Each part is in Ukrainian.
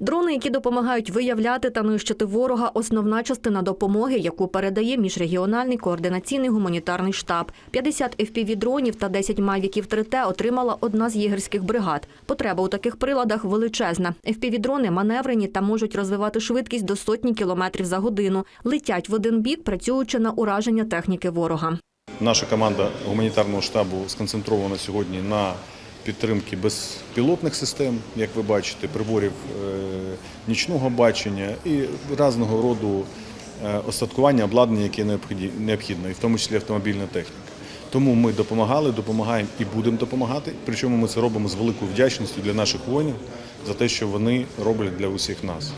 Дрони, які допомагають виявляти та нищити ворога, основна частина допомоги, яку передає міжрегіональний координаційний гуманітарний штаб. 50 FPV-дронів та 10 мавіків 3T отримала одна з єгерських бригад. Потреба у таких приладах величезна. FPV-дрони маневрені та можуть розвивати швидкість до сотні кілометрів за годину. Летять в один бік, працюючи на ураження техніки ворога. Наша команда гуманітарного штабу сконцентрована сьогодні на підтримці безпілотних систем, як ви бачите, приборів е, нічного бачення і різного роду е, остаткування, обладнання, яке необхідно, і в тому числі автомобільна техніка. Тому ми допомагали, допомагаємо і будемо допомагати. Причому ми це робимо з великою вдячністю для наших воїнів за те, що вони роблять для усіх нас.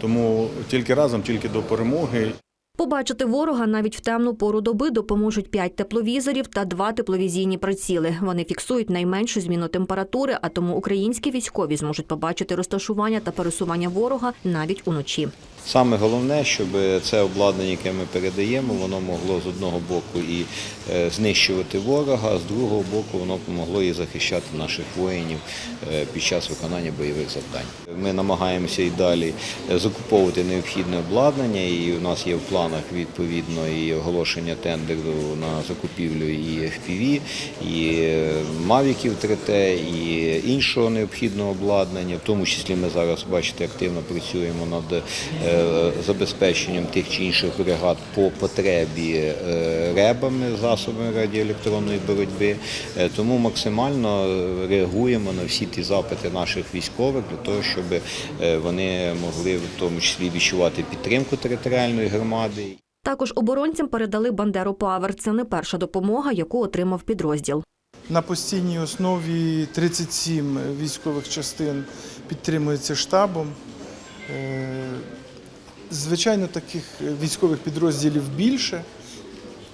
Тому тільки разом, тільки до перемоги. Побачити ворога навіть в темну пору доби допоможуть 5 тепловізорів та 2 тепловізійні приціли. Вони фіксують найменшу зміну температури, а тому українські військові зможуть побачити розташування та пересування ворога навіть уночі. Саме головне, щоб це обладнання, яке ми передаємо, воно могло з одного боку і е, знищувати ворога, а з другого боку воно могло і захищати наших воїнів е, під час виконання бойових завдань. Ми намагаємося і далі е, закуповувати необхідне обладнання, і у нас є в планах відповідно і оголошення тендеру на закупівлю і FPV, і е, мавіків 3T, і іншого необхідного обладнання. В тому числі ми зараз бачите активно працюємо над е, забезпеченням тих чи інших бригад по потребі е, ребами, засобами радіоелектронної боротьби. Тому максимально реагуємо на всі ті запити наших військових для того, щоб вони могли в тому числі відчувати підтримку територіальної громади. Також оборонцям передали Бандеру Павер. Це не перша допомога, яку отримав підрозділ. На постійній основі 37 військових частин підтримується штабом. Е, Звичайно, таких військових підрозділів більше.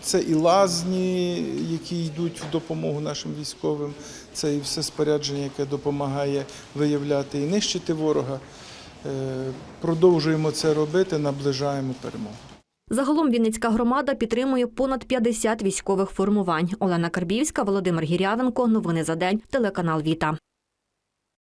Це і лазні, які йдуть в допомогу нашим військовим, це і все спорядження, яке допомагає виявляти і нищити ворога. Е, Продовжуємо це робити, наближаємо перемогу. Загалом Вінницька громада підтримує понад 50 військових формувань. Олена Карбівська, Володимир Гірявенко. Новини за день. Телеканал Віта.